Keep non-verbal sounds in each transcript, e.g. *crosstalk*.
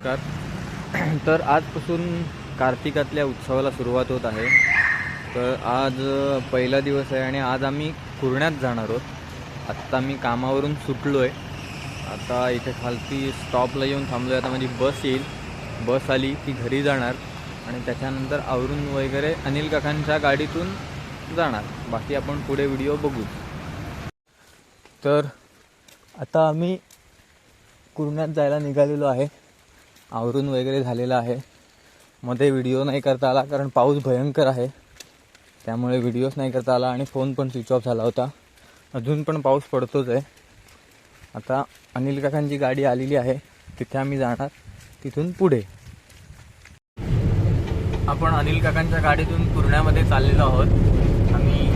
नमस्कार. *clears throat* तर आजपासून कार्तिकातल्या उत्सवाला सुरुवात होत आहे. तर आज पहिला दिवस आहे आणि आज आम्ही कुरण्यात जाणार आहोत. आत्ता मी कामावरून सुटलो आहे आता इथे खालती स्टॉपला येऊन थांबलो आहे आता माझी बस येईल. बस आली की घरी जाणार आणि त्याच्यानंतर आवरून वगैरे अनिल काकांच्या गाडीतून जाणार. बाकी आपण पुढे व्हिडिओ बघू. तर आता आम्ही कुरण्यात जायला निघालेलो आहे. आवरून वगैरे झालेलं आहे. मध्ये व्हिडिओ नाही करता आला कारण पाऊस भयंकर आहे. त्यामुळे व्हिडिओच नाही करता आला आणि फोन पण स्विच ऑफ झाला होता. अजून पण पाऊस पडतोच आहे. आता अनिल काकांची गाडी आलेली आहे. तिथे आम्ही जाणार. तिथून पुढे. आपण अनिल काकांच्या गाडीतून पूर्ण्यामध्ये चाललेलो आहोत. आम्ही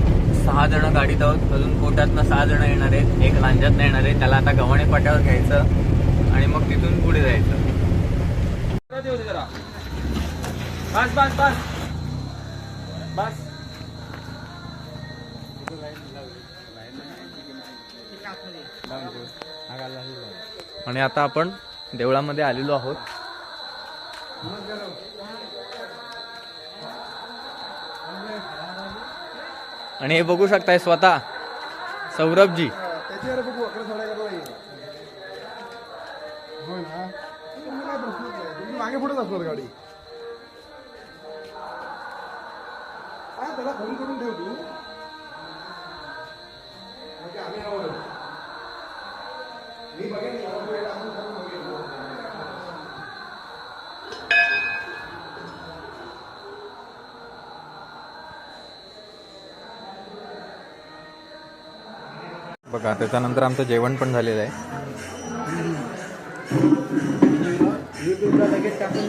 सहा जण गाडीत आहोत. अजून कोट्यातनं सहा जण येणार आहेत. एक लांजातनं येणार आहे. त्याला आता गव्हाणे पाट्यावर घ्यायचं आणि मग तिथून पुढे जायचं. बस बस बस. बस. आणि आता आपण देवळामध्ये आलेलो आहोत. आणि हे बघू शकताय स्वतः सौरभजी. त्याच्यावर बघू अकरा त्याला फोन करून ठेव तू म्हणजे आम्ही. मी बघेन यावर वेळ टाकून टाकून बघेन. बघा त्याच्यानंतर आमचं जेवण पण झालेलं आहे युट्यूबला लगेच टाकून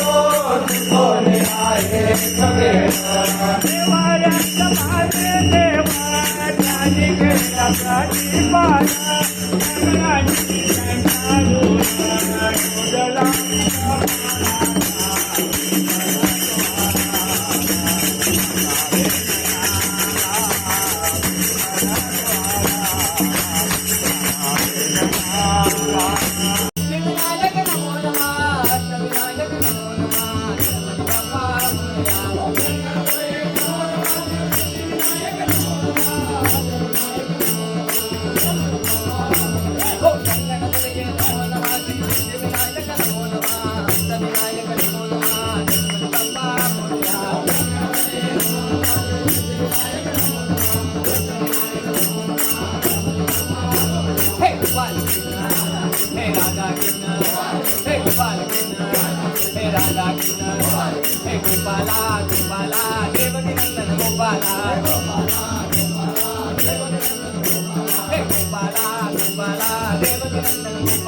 Namo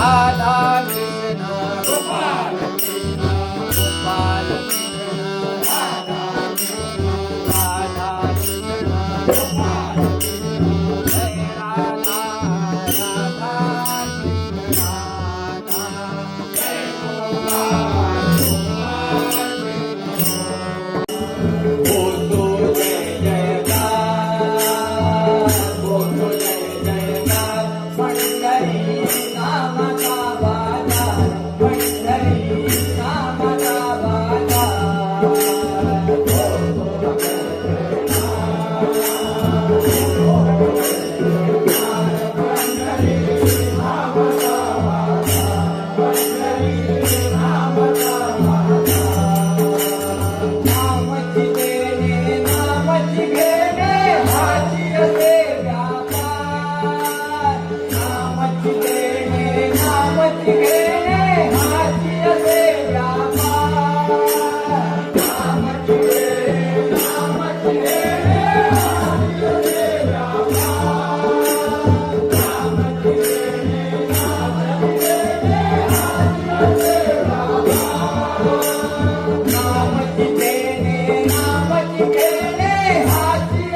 la la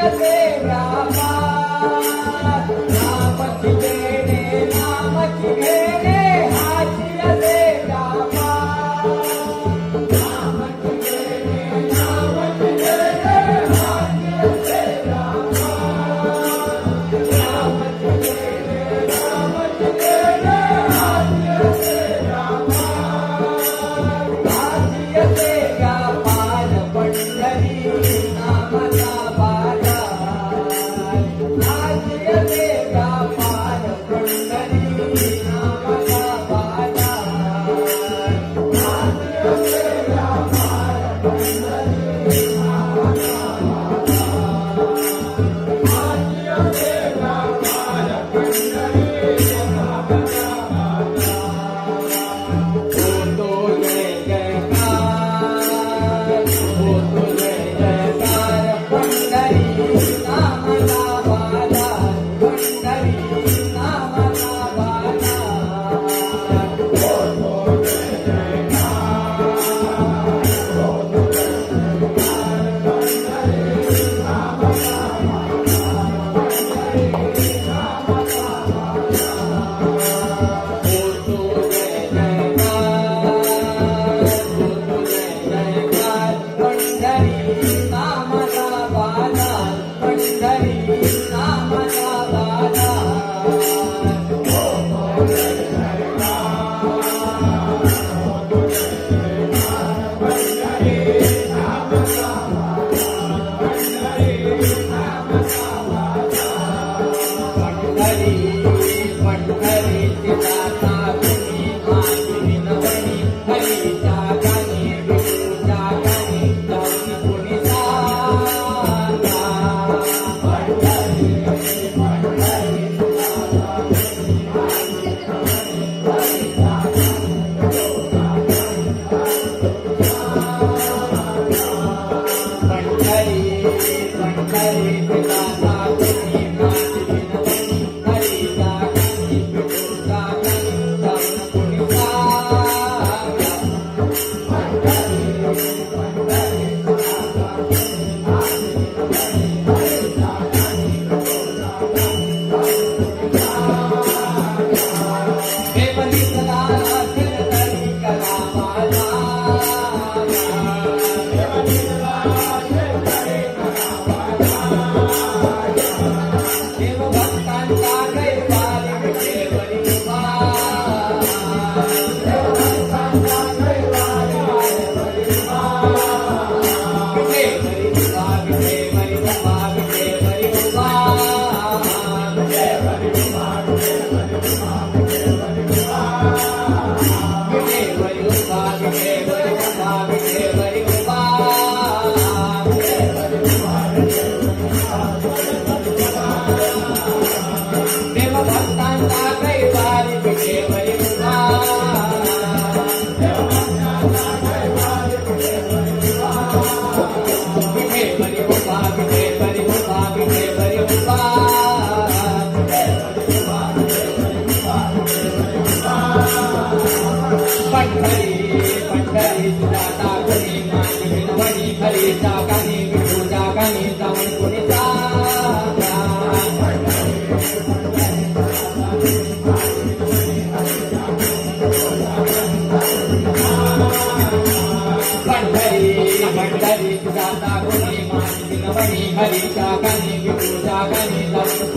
Amen. Stop.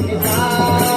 Krishna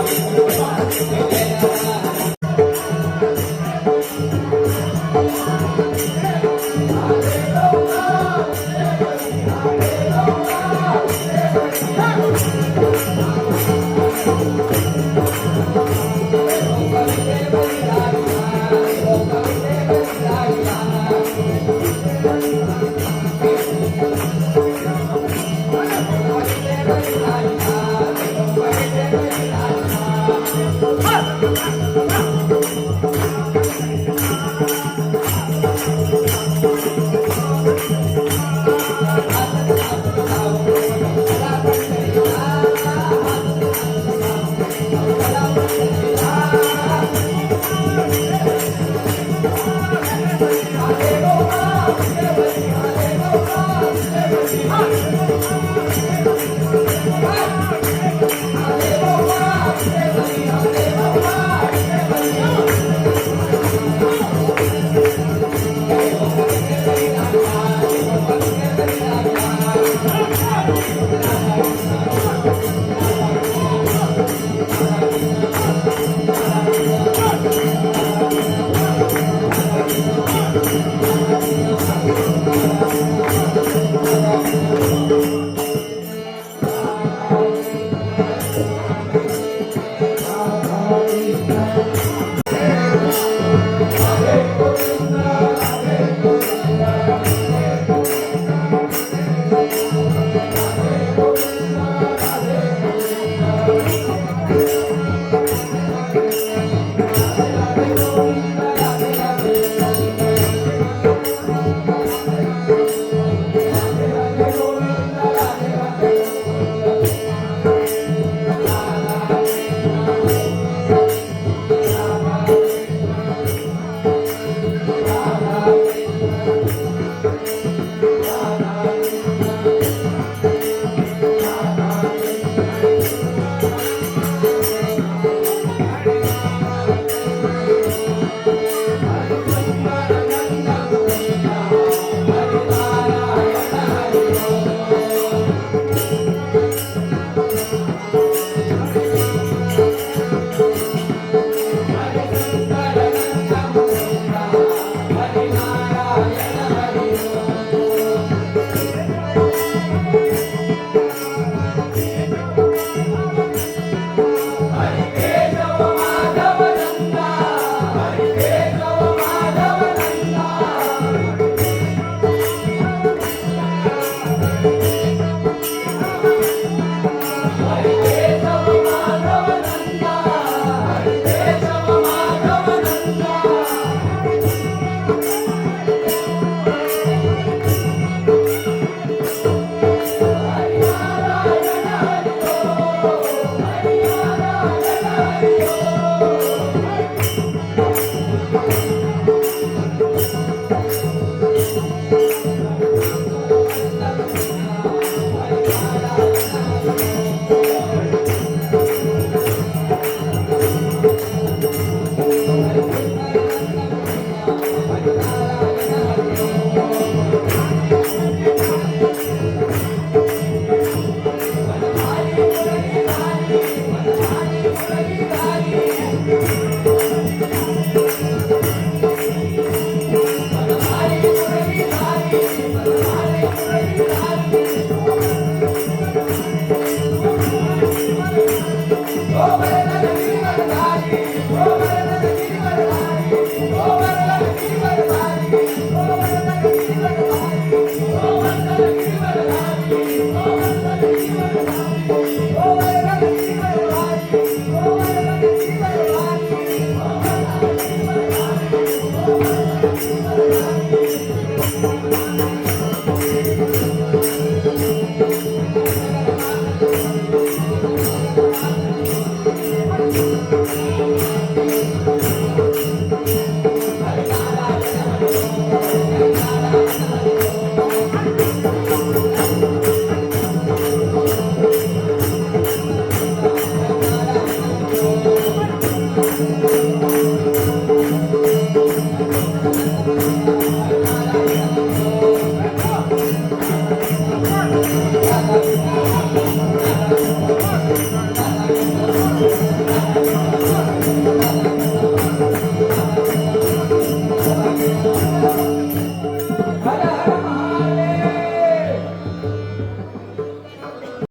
Thank. *laughs*